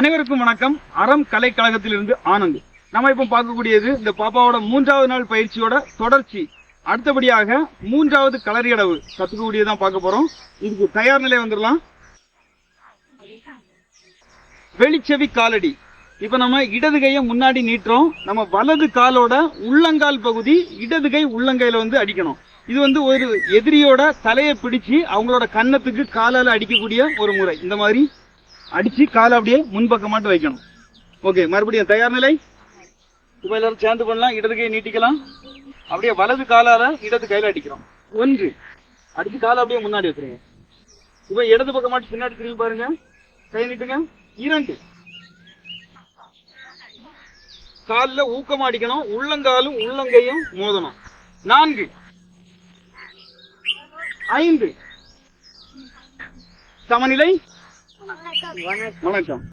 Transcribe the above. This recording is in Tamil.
அனைவருக்கும் வணக்கம். அறம் கலை கழகத்திலிருந்து ஆனந்த். நம்ம இப்போ பார்க்கக்கூடியது இந்த பாப்பாவோட மூன்றாவது நாள் பயிற்சியோட தொடர்ச்சி. அடுத்தபடியாக மூன்றாவது களரியடவு கத்துக்கக்கூடியதான் பார்க்க போறோம். இதுக்கு தயார் நிலை வந்துடலாம். வெளிச்செவி காலடி. இப்ப நம்ம இடது கையை முன்னாடி நீட்டுறோம். நம்ம வலது காலோட உள்ளங்கால் பகுதி இடது கை உள்ளங்கையில வந்து அடிக்கணும். இது வந்து ஒரு எதிரியோட தலையை பிடிச்சு அவங்களோட கன்னத்துக்கு காலால அடிக்கக்கூடிய ஒரு முறை. இந்த மாதிரி அடிச்சு காலை அப்படியே முன்பக்கமாட்டு வைக்கணும். ஓகே மறுபடியும் தயார் நிலை. இப்போ எல்லாரும் சேர்ந்து பண்ணலாம் இடது கையை நீட்டிக்கலாம். அப்படியே வலது காலால இடது கையில அடிக்கிறோம். ஒன்று. அடிச்சு காலை அப்படியே முன்னாடி வச்சுருங்க. இப்போ இடது பக்கமாட்டு பின்னாடி திரும்பி பாருங்க. கை நீட்டுங்க. இரண்டு. காலில் ஊக்கம் அடிக்கணும். உள்ளங்காலும் உள்ளங்கையும் மோதணும். நான்கு. ஐந்து. சமநிலை. வணக்கம்.